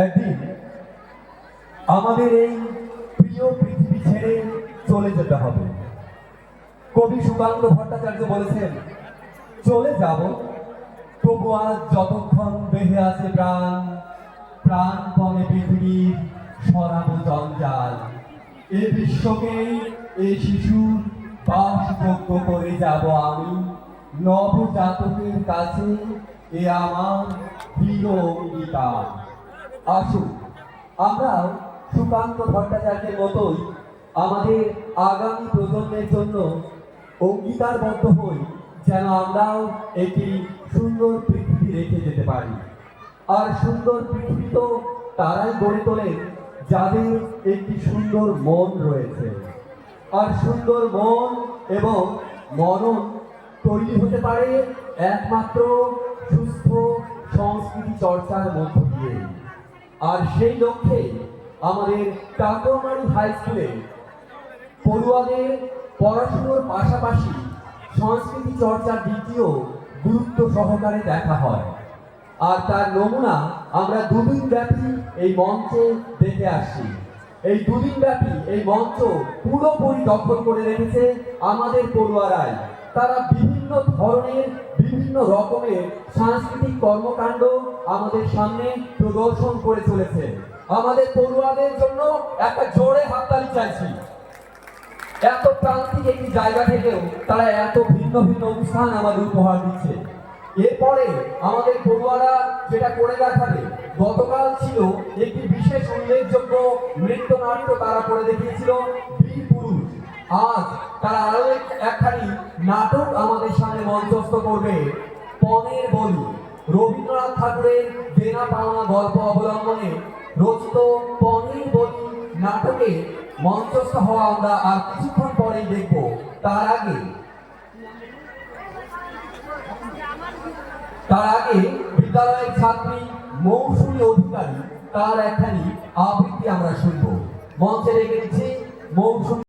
একদিন আমাদের এই প্রিয় পৃথিবী ছেড়ে চলে যেতে হবে। কবি সুকান্ত ভট্টাচার্য বলেছেন, চলে যাব, তবু আজ যতক্ষণ বেঁধে আছে প্রাণ, প্রাণপণে পৃথিবীর সরাব জঞ্জাল। এ বিশ্বকে এ শিশুর বাসযোগ্য করে যাব আমি, নবজাতকের কাছে এ আমার প্রিয় অঙ্গীকার। আসুন আমরা সুকান্ত ভট্টাচার্যের মতোই আমাদের আগামী প্রজন্মের জন্য অঙ্গীকারবদ্ধ হই, যেন আমরাও একটি সুন্দর পৃথিবী রেখে যেতে পারি। আর সুন্দর পৃথিবী তো তারাই গড়ে তোলেন যাদের একটি সুন্দর মন রয়েছে। আর সুন্দর মন এবং মনন তৈরি হতে পারে একমাত্র সুস্থ সংস্কৃতি চর্চার মধ্য দিয়ে আর সেই লক্ষ্যে আমাদের টাকরমারি হাই স্কুলে পড়ুয়াদের পড়াশুনোর পাশাপাশি সংস্কৃতি চর্চার দিকটিও গুরুত্ব সহকারে দেখা হয়। আর তার নমুনা আমরা দুদিন ব্যাপী এই মঞ্চে দেখে আসছি। এই দুদিন ব্যাপী এই মঞ্চ পুরোপুরি দখল করে রেখেছে আমাদের পড়ুয়ারাই। তারা বিভিন্ন ধরনের, বিভিন্ন রকমের সাংস্কৃতিক কর্মকাণ্ড আমাদের সামনে প্রদর্শন করে চলেছে। আমাদের পড়ুয়াদের জন্য একটা জোরে হাততালি চাইছি। এত প্রান্তিক একটি জায়গা থেকেও তারা এত ভিন্ন ভিন্ন অনুষ্ঠান আমাদের উপহার দিচ্ছে। এরপরে আমাদের পড়ুয়ারা যেটা করে দেখাবে, গতকাল ছিল একটি বিশেষ উল্লেখযোগ্য নৃত্যনাট্য তারা করে দেখিয়েছিল বীর পুরুষ আজ তারা আরও এক- একখানি নাটক আমাদের সামনে মঞ্চস্থ করবে পনেরো বলি রবীন্দ্রনাথ ঠাকুরের দেনা পাওনা গল্প অবলম্বনে রচিত পনেরো বলি নাটকে মঞ্চস্থ হওয়া আমরা আর কিছুক্ষণ পরেই দেখব। তার আগে তার আগে বিদ্যালয়ের ছাত্রী, মৌসুমী অধিকারী, তার একখানি আবৃত্তি আমরা শুনব। মঞ্চে রেখে দিচ্ছি মৌসুমী